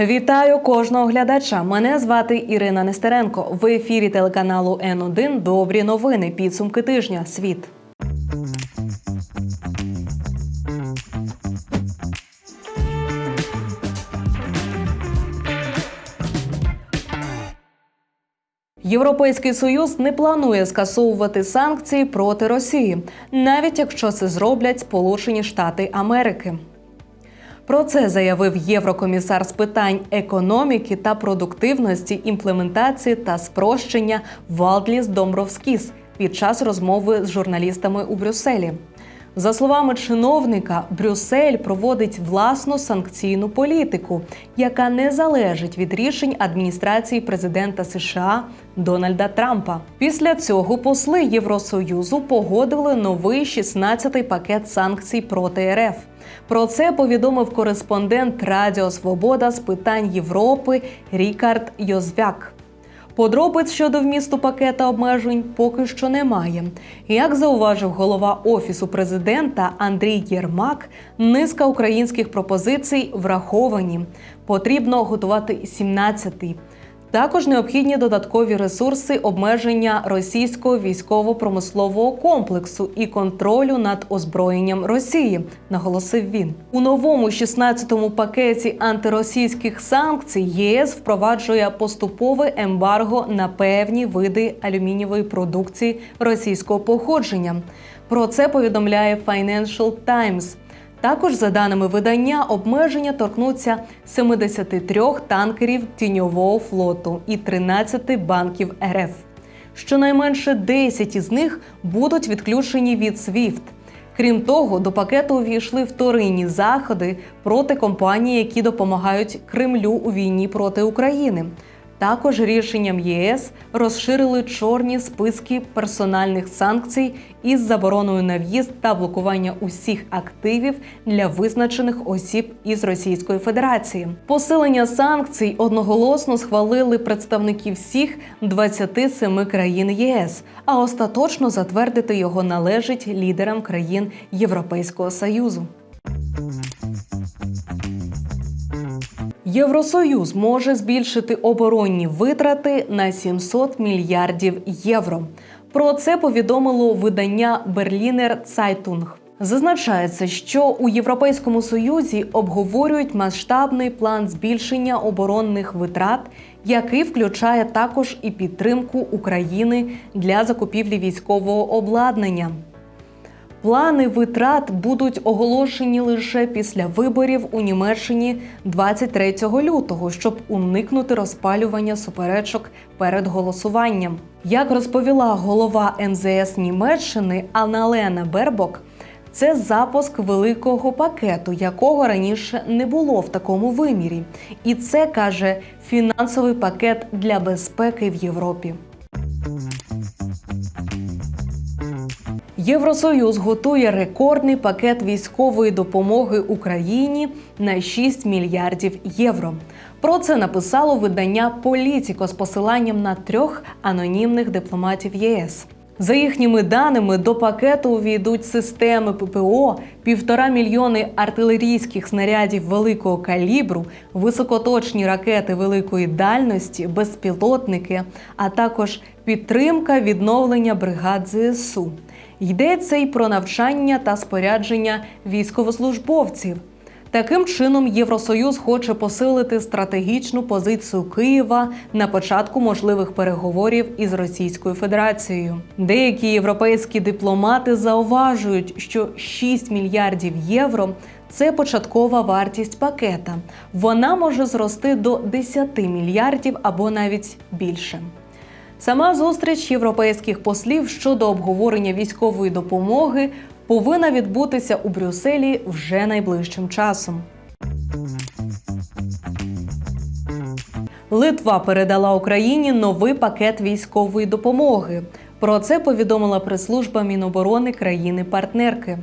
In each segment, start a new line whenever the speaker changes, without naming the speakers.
Вітаю кожного глядача. Мене звати Ірина Нестеренко. В ефірі телеканалу Н1 Добрі новини. Підсумки тижня. Світ. Європейський союз не планує скасовувати санкції проти Росії, навіть якщо це зроблять Сполучені Штати Америки. Про це заявив єврокомісар з питань економіки та продуктивності, імплементації та спрощення Валдліс Домбровскіс під час розмови з журналістами у Брюсселі. За словами чиновника, Брюссель проводить власну санкційну політику, яка не залежить від рішень адміністрації президента США Дональда Трампа. Після цього посли Євросоюзу погодили новий 16-й пакет санкцій проти РФ. Про це повідомив кореспондент Радіо Свобода з питань Європи Рікард Йозвяк. Подробиць щодо вмісту пакета обмежень поки що немає. Як зауважив голова офісу президента Андрій Єрмак, низка українських пропозицій враховані. Потрібно готувати 17-й. Також необхідні додаткові ресурси обмеження російського військово-промислового комплексу і контролю над озброєнням Росії, наголосив він. У новому 16-му пакеті антиросійських санкцій ЄС впроваджує поступове ембарго на певні види алюмінієвої продукції російського походження. Про це повідомляє Financial Times. Також, за даними видання, обмеження торкнуться 73 танкерів тіньового флоту і 13 банків РФ. Щонайменше 10 із них будуть відключені від SWIFT. Крім того, до пакету увійшли вторинні заходи проти компаній, які допомагають Кремлю у війні проти України. Також рішенням ЄС розширили чорні списки персональних санкцій із забороною на в'їзд та блокування усіх активів для визначених осіб із Російської Федерації. Посилення санкцій одноголосно схвалили представники всіх 27 країн ЄС, а остаточно затвердити його належить лідерам країн Європейського союзу. Євросоюз може збільшити оборонні витрати на 700 мільярдів євро. Про це повідомило видання Берлінер Цайтунг. Зазначається, що у Європейському Союзі обговорюють масштабний план збільшення оборонних витрат, який включає також і підтримку України для закупівлі військового обладнання. Плани витрат будуть оголошені лише після виборів у Німеччині 23 лютого, щоб уникнути розпалювання суперечок перед голосуванням. Як розповіла голова МЗС Німеччини Анналена Бербок, це запуск великого пакету, якого раніше не було в такому вимірі. І це каже фінансовий пакет для безпеки в Європі. Євросоюз готує рекордний пакет військової допомоги Україні на 6 мільярдів євро. Про це написало видання Політіко з посиланням на трьох анонімних дипломатів ЄС. За їхніми даними, до пакету увійдуть системи ППО, півтора мільйони артилерійських снарядів великого калібру, високоточні ракети великої дальності, безпілотники, а також підтримка відновлення бригад ЗСУ. Йдеться й про навчання та спорядження військовослужбовців. Таким чином, Євросоюз хоче посилити стратегічну позицію Києва на початку можливих переговорів із Російською Федерацією. Деякі європейські дипломати зауважують, що 6 мільярдів євро це початкова вартість пакета. Вона може зрости до 10 мільярдів або навіть більше. Сама зустріч європейських послів щодо обговорення військової допомоги повинна відбутися у Брюсселі вже найближчим часом. Литва передала Україні новий пакет військової допомоги. Про це повідомила прес-служба Міноборони країни-партнерки.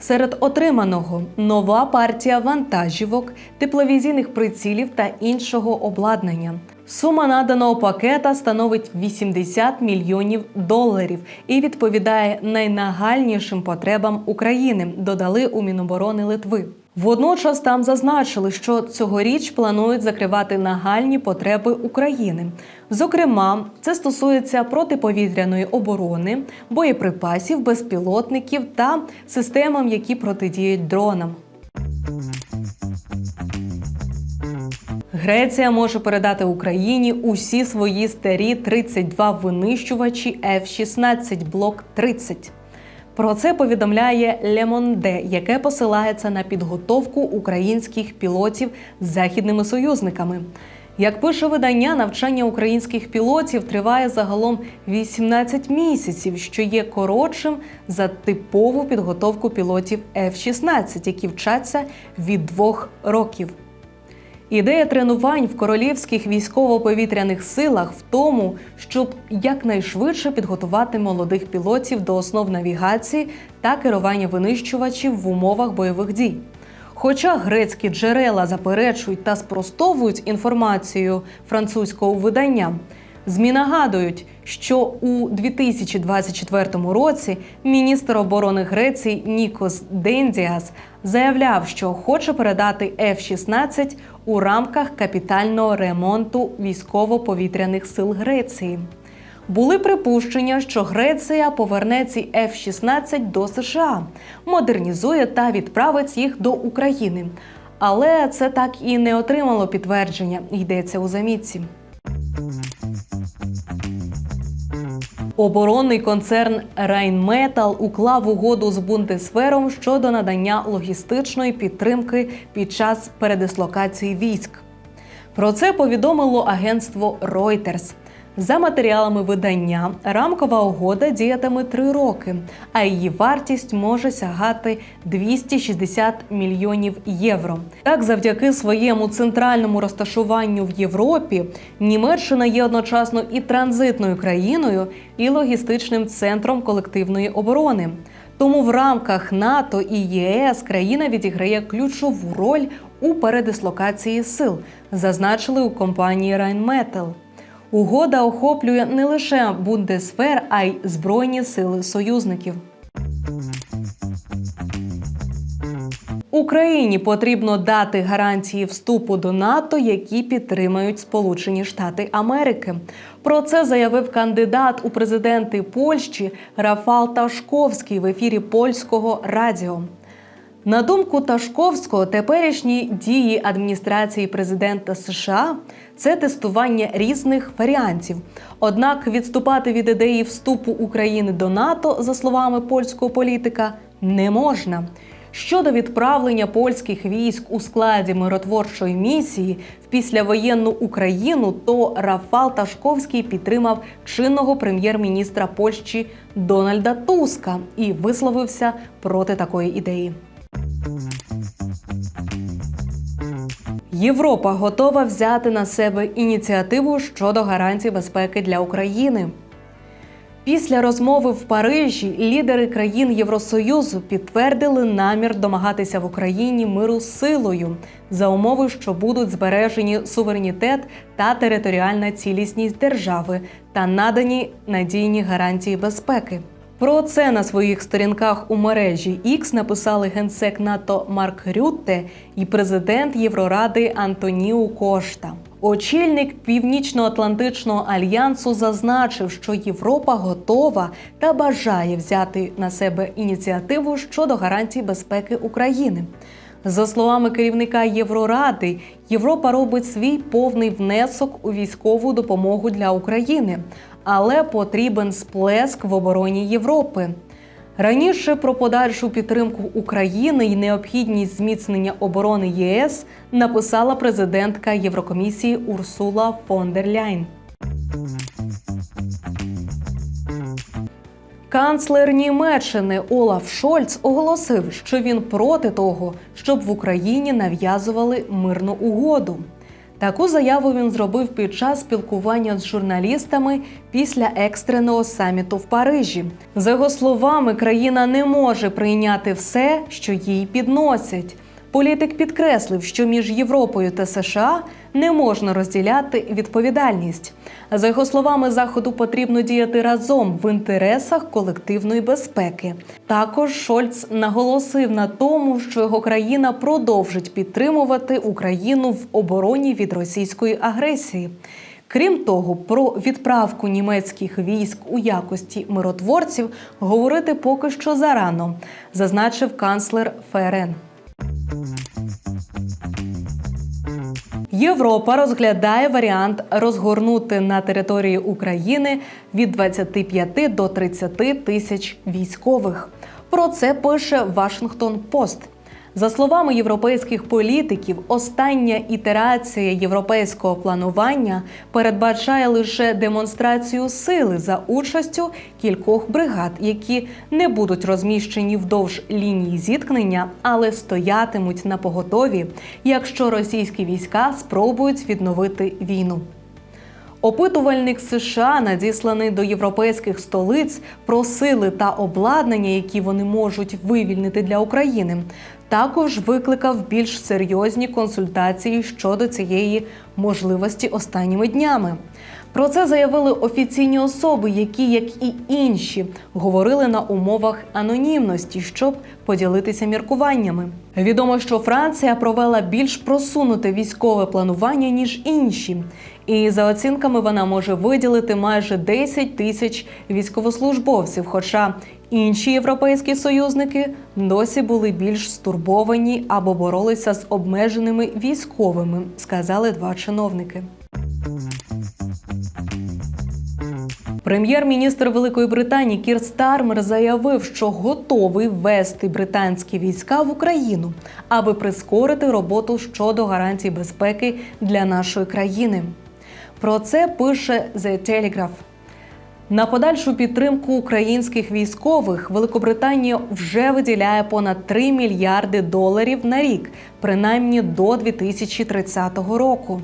Серед отриманого нова партія вантажівок, тепловізійних прицілів та іншого обладнання. Сума наданого пакета становить 80 мільйонів доларів і відповідає найнагальнішим потребам України. Додали у Міноборони Литви. Водночас там зазначили, що цьогоріч планують закривати нагальні потреби України. Зокрема, це стосується протиповітряної оборони, боєприпасів, безпілотників та системам, які протидіють дронам. Греція може передати Україні усі свої старі 32 винищувачі F-16 блок 30. Про це повідомляє Monde, яке посилається на підготовку українських пілотів з західними союзниками. Як пише видання, навчання українських пілотів триває загалом 18 місяців, що є коротшим за типову підготовку пілотів F-16, які вчаться від двох років. Ідея тренувань в королівських військово-повітряних силах в тому, щоб якнайшвидше підготувати молодих пілотів до основ навігації та керування винищувачів в умовах бойових дій. Хоча грецькі джерела заперечують та спростовують інформацію французького видання, ЗМІ нагадують, що у 2024 році міністр оборони Греції Нікос Дендіас заявляв, що хоче передати F-16 у рамках капітального ремонту військово-повітряних сил Греції. Були припущення, що Греція поверне ці F-16 до США, модернізує та відправить їх до України. Але це так і не отримало підтвердження, йдеться у замітці. Оборонний концерн Райнметал уклав угоду з Бундесвером щодо надання логістичної підтримки під час передислокації військ. Про це повідомило агентство Reuters. За матеріалами видання, рамкова угода діятиме три роки, а її вартість може сягати 260 мільйонів євро. Так, завдяки своєму центральному розташуванню в Європі, Німеччина є одночасно і транзитною країною, і логістичним центром колективної оборони. Тому в рамках НАТО і ЄС країна відіграє ключову роль у передислокації сил, зазначили у компанії Rheinmetall. Угода охоплює не лише Бундесфер, а й Збройні сили союзників. Україні потрібно дати гарантії вступу до НАТО, які підтримають Сполучені Штати Америки. Про це заявив кандидат у президенти Польщі Рафал Ташковський в ефірі польського радіо. На думку Ташковського, теперішні дії адміністрації президента США це тестування різних варіантів. Однак відступати від ідеї вступу України до НАТО, за словами польського політика, не можна. Щодо відправлення польських військ у складі миротворчої місії в післявоєнну Україну, то Рафал Ташковський підтримав чинного прем'єр-міністра Польщі Дональда Туска і висловився проти такої ідеї. Європа готова взяти на себе ініціативу щодо гарантій безпеки для України. Після розмови в Парижі лідери країн Євросоюзу підтвердили намір домагатися в Україні миру силою за умови, що будуть збережені суверенітет та територіальна цілісність держави та надані надійні гарантії безпеки. Про це на своїх сторінках у мережі X написали генсек НАТО Марк Рютте і президент Євроради Антоніу Кошта. Очільник Північно-Атлантичного альянсу зазначив, що Європа готова та бажає взяти на себе ініціативу щодо гарантій безпеки України. За словами керівника Євроради, Європа робить свій повний внесок у військову допомогу для України, але потрібен сплеск в обороні Європи. Раніше про подальшу підтримку України і необхідність зміцнення оборони ЄС написала президентка Єврокомісії Урсула фон дер Ляйн. Канцлер Німеччини Олаф Шольц оголосив, що він проти того, щоб в Україні нав'язували мирну угоду. Таку заяву він зробив під час спілкування з журналістами після екстреного саміту в Парижі. За його словами, країна не може прийняти все, що їй підносять. Політик підкреслив, що між Європою та США не можна розділяти відповідальність. За його словами, заходу потрібно діяти разом в інтересах колективної безпеки. Також Шольц наголосив на тому, що його країна продовжить підтримувати Україну в обороні від російської агресії. Крім того, про відправку німецьких військ у якості миротворців говорити поки що зарано, зазначив канцлер ФРН. Європа розглядає варіант розгорнути на території України від 25 до 30 тисяч військових. Про це пише Вашингтон Пост. За словами європейських політиків, остання ітерація європейського планування передбачає лише демонстрацію сили за участю кількох бригад, які не будуть розміщені вдовж лінії зіткнення, але стоятимуть на поготові, якщо російські війська спробують відновити війну. Опитувальник США, надісланий до європейських столиць про сили та обладнання, які вони можуть вивільнити для України, також викликав більш серйозні консультації щодо цієї можливості останніми днями. Про це заявили офіційні особи, які, як і інші, говорили на умовах анонімності, щоб поділитися міркуваннями. Відомо, що Франція провела більш просунуте військове планування ніж інші, і за оцінками вона може виділити майже 10 тисяч військовослужбовців. Хоча інші європейські союзники досі були більш стурбовані або боролися з обмеженими військовими, сказали два чиновники. Прем'єр-міністр Великої Британії Кір Стармер заявив, що готовий ввести британські війська в Україну, аби прискорити роботу щодо гарантій безпеки для нашої країни. Про це пише The Telegraph. На подальшу підтримку українських військових Великобританія вже виділяє понад 3 мільярди доларів на рік, принаймні до 2030 року.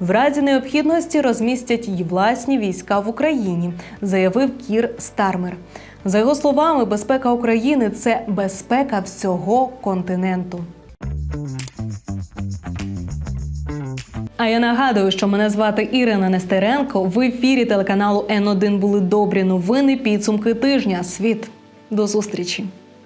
В разі необхідності розмістять її власні війська в Україні, заявив Кір Стармер. За його словами, безпека України це безпека всього континенту. А я нагадую, що мене звати Ірина Нестеренко. В ефірі телеканалу Н1 були добрі новини. Підсумки тижня. Світ. До зустрічі.